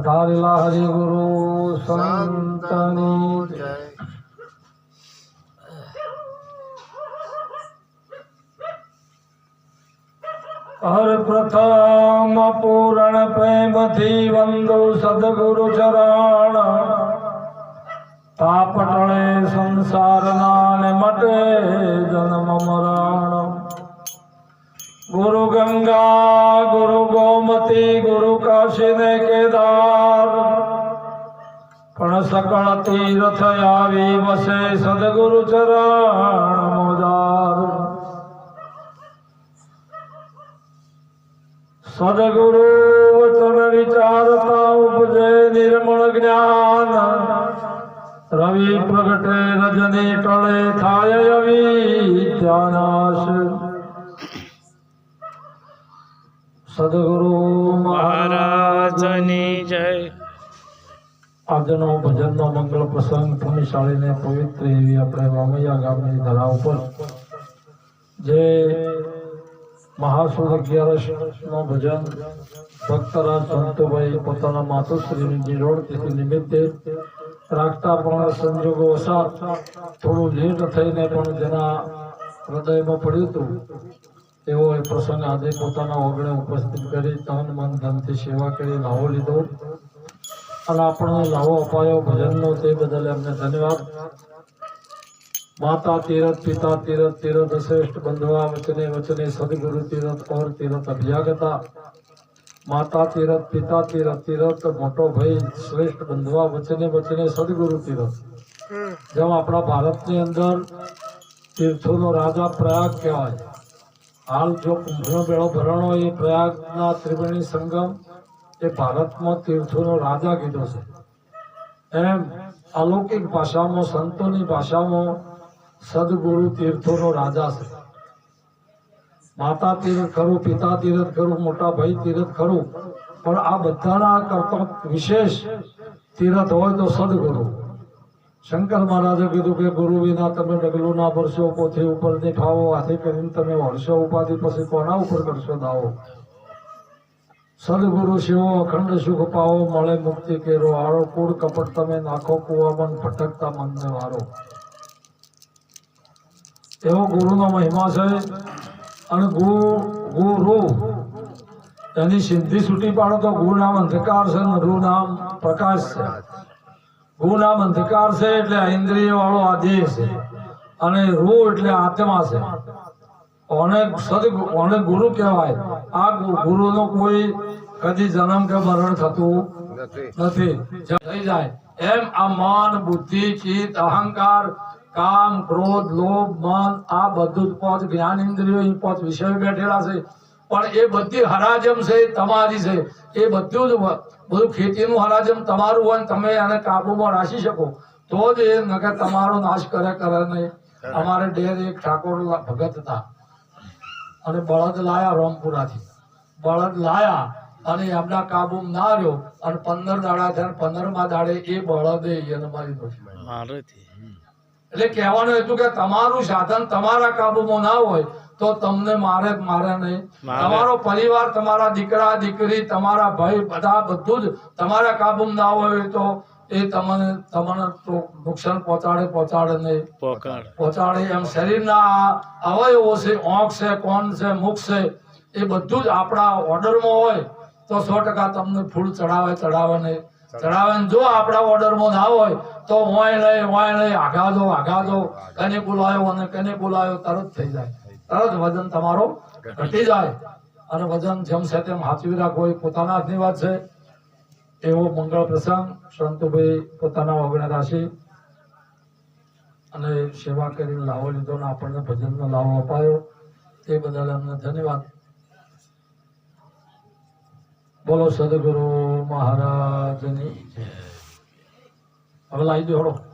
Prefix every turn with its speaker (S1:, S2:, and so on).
S1: પધારેલા હરિગુરુ સંતની જય. હર પ્રથમ પૂરણ પ્રેમથી વંદુ સદગુરુ ચરણ પાપ ટળે સંસારના ને મટે જન્મ મરણ ગુરુ ગંગા પણ સકળ તીર્થ આવી વસે સદગુરુ ચરણ મોદાર. સદગુરુ વચન વિચારતા ઉપજે નિર્મળ જ્ઞાન. રવિ પ્રગટે રજની ટળે થાય અવિદ્યાનાશ સદગુરુ આજનો ભજનનો મંગળ પ્રસંગ પુણ્યશાળીને પવિત્ર એવી આપણે વામૈયા ગામની ધરા ઉપર. જે મહાસુદ અગિયારસનો ભજન ભક્તરાજ સંતોભાઈ પોતાના માતુશ્રીની નિરોળ તિથિ નિમિત્તે રાખતા પણ સંજોગો વસાત થોડું લેટ થઈને પણ જેના હૃદયમાં પડ્યું હતું. એવો એ પ્રસંગ આજે પોતાના ઓગણે ઉપસ્થિત કરી તન મન ધનથી સેવા કરી લાવો લીધો. અને આપણને લાવો અપાયો ભજનનો તે બદલ એમને ધન્યવાદ. માતા તીરથ, પિતા તીરથ તીરથ શ્રેષ્ઠ બંધવા વચને વચને સદગુરુ તીરથ ઓર તીરથ અભ્યાગતા. માતા તીરથ, પિતા તીરથ તીરથ મોટો ભાઈ શ્રેષ્ઠ બંધવા વચને વચને સદગુરુ તીરથ. જેમ આપણા ભારતની અંદર તીર્થોનો રાજા પ્રયાગ કહેવાય. હાલ જો કુંભનો મેળો ભરણો એ પ્રયાગના ત્રિવેણી સંગમ એ ભારતમાં તીર્થોનો રાજા કીધો છે. એમ અલૌકિક ભાષામાં, સંતોની ભાષામાં સદગુરુ તીર્થોનો રાજા છે. માતા તીર્થ ખરું, પિતા તીર્થ ખરું, મોટા ભાઈ તીર્થ ખરું, પણ આ બધાના કરતા વિશેષ તીર્થ હોય તો સદગુરુ. શંકર મહારાજે કીધું કે, ગુરુ વિના તમે ડગલું ના ભરશો, પોથી ઉપરની ઠાવો આથી કરીને તમે વર્ષો ઉપાધિ પછી કોના ઉપર કરશો દાવો? સદગુરુ શિવો અખંડ સુખ પાવો, મળે મુક્તિ કેરો, હારો કુળ કપટ તમે નાખો કુવામાં ભટકતા મનને વારો એવો ગુરુનો મહિમા છે અને ગુ ગુરુ, એની સિદ્ધિ છૂટી પાડો તો ગુ નામ અંધકાર છે અને રુ નામ પ્રકાશ છે. ગુ નામ અંધકાર છે એટલે ઇન્દ્રિય વાળો આદેહ છે અને રૂ એટલે આત્મા છે. ઓને સદ ઓને ગુરુ કહેવાય. આ ગુરુનો કોઈ કદી જન્મ કે મરણ થતું નથી. થઈ જાય. એમ આ મન બુદ્ધિ ચિત્ત અહંકાર કામ ક્રોધ લોભ મન આ બધું જ પાંચ જ્ઞાન ઇન્દ્રિયો એ પાંચ વિષયો બેઠેલા છે. પણ એ બધી હરાજમ છે તમારી છે. એ બધું જ બધું ખેતીનું હરાજમ તમારું હોય તમે એને કાબુમાં રાખી શકો. તો જ એ નગર તમારો નાશ કરે કરે નહીં. અમારે ડેર એક ઠાકોર ભગત હતા. અને બળદ લાયા રોમપુરાથી. બળદ લાયા અને એમના કાબુ ના રહ્યો અને પંદર દાડા થયા. પંદરમા દાડે એ બળદે એને મારી દો એટલે કહેવાનું હતું કે તમારું સાધન તમારા કાબુમાં ના હોય તો તમને મારે મારે નહીં. તમારો પરિવાર તમારા દીકરા દીકરી તમારા ભાઈ બધા બધું જ તમારા કાબુમાં ના હોય તો એ તમને તમને તો નુકસાન પહોંચાડે પહોંચાડે નહીં. પહોંચાડે. એમ શરીરના અવયવો છે ઓંખ છે કોન છે મુખ છે એ બધું જ આપણા ઓર્ડરમાં હોય તો સો ટકા તમને ફૂલ ચડાવે ચડાવે નહીં. ચડાવે. જો આપણા ઓર્ડરમાં ના હોય તો વાય લઈ વાય લઈ આઘા દો આઘા દો કને બોલાયો અને કને બોલાયો તરત થઈ જાય. તરત વજન તમારો ઘટી જાય. અને વજન જેમ છે તેમ હાથવી રાખો એ પોતાના હાથની વાત છે. એવો મંગળ પ્રસંગ સંતુભાઈ પોતાના ઓગણે રાશિ અને સેવા કરીને લાવો લીધો ને આપણને ભજનનો લાવો અપાયો. તે બદલ અમને ધન્યવાદ. બોલો સદગુરુ મહારાજની. હવે લાવી દો હળો.